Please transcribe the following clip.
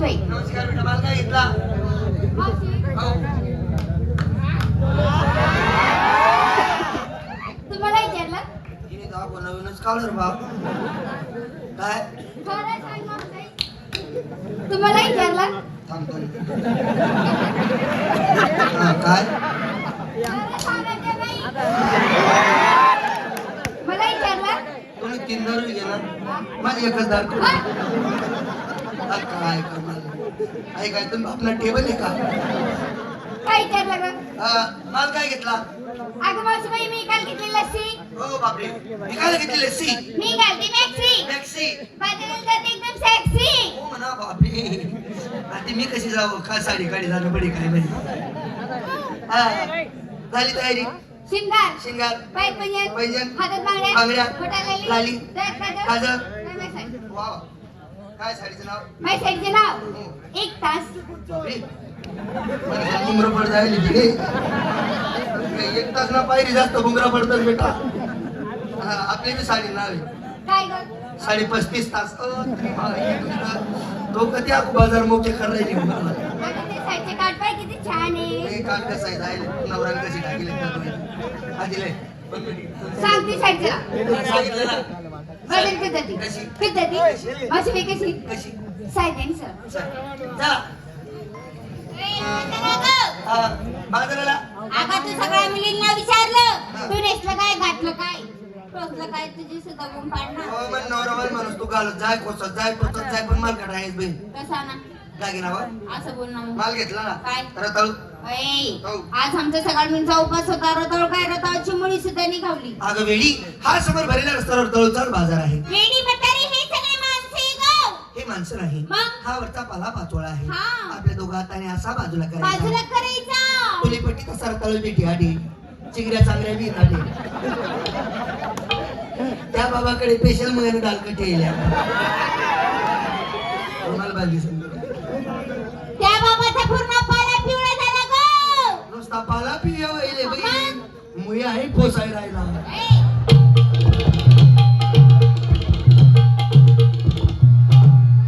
मावशीबाई नमस्कार बेटा मला काय घेतला मावशी हो तुम्हाला विचारलं हिने दाखव नवीनच काढलं बाप। काय खरं सांग मावशी तुम्हाला विचारलं थांब थांब हा काय खरं सांगायचं बाई. मला विचारलं तुम्ही तीन दारू घेणार माझी एकच दार हा, काय करणार? आहे काय तुम्ही आपला टेबल आहे का? काय विचारलं ग? माल काय घेतला? अगं मावशीबाई मी काल घेतली लस्सी. हो बापरे. मी काय घेतली लस्सी? मी घालते मॅक्सी टॅक्सी बाजारात जाते एकदम सेक्सी हो म्हणा बापरे. आता मी कशी जाऊ? का साडी काढी जाणं पडे काय माहिती? हा. झाली तयारी? शिंगार. शिंगार. पाय पंजन पैंजण, हातात बांगड्या. बांगड्या, बोटात लाली, काजळ. काजळ. काय साडी? वा काय साडीचं नाव? माझ्या साडीचे नाव? हो. एक तास. मला बुंगरं पड जायला तिथे एक तास ना पायरी जास्त बुंगरा पडतात बेटा. हा, आपली बी साडी नाव आहे. काय ग? साडे पस्तीस तास. अ, तुला तो कधी आखू बाजार मोठे करायची अगं ते साडीचे काठ पाय किती छान आहे. काल कसं आहे. जायला टाकली आदिले सांगते साडीचं नाव. सांगितलं ना पद्धती कशी? पद्धती मावशी कशी? कशी सर चल, हा, अगं तू सगळ्या मुलींना विचारलं. तू नेसलं काय घातलं काय? टोचलं काय तुझी सुद्धा गुण पाडणार हो मग तू घालत जाय कोसत जाय जाय पण माल काढायच बहीण कसा ना? दागिनावर असं बोल ना मग. माल घेतला ना? काय? रताळू. ऐ, हो. आज आमचा सकाळ मिनचा उपास होता रताळ काय रताळची मुळी सुद्धा निघावली अगं वेळी हा समोर भरलेला रस्त्यावर रताळूचा बाजार आहे. म्हातारी हे सगळे माणसे गं. हे माणसं नाही. मग? हा वरचा पाला पाचोळा आहे. हा. आपल्या दोघा हाताने असा बाजूला बाजूला करायचा. करायचा फुलेपट्टी तसा रताळू बेटी आडी चिगऱ्या चांगल्या बी आडी त्या बाबाकडे स्पेशल मग दालकटी येल्या. त्या बाबाचा पूर्ण पाला पिवळा झाला गं. नुसता पाला पिया वहिले बाई. मुळे आहे पोसाय राहिला.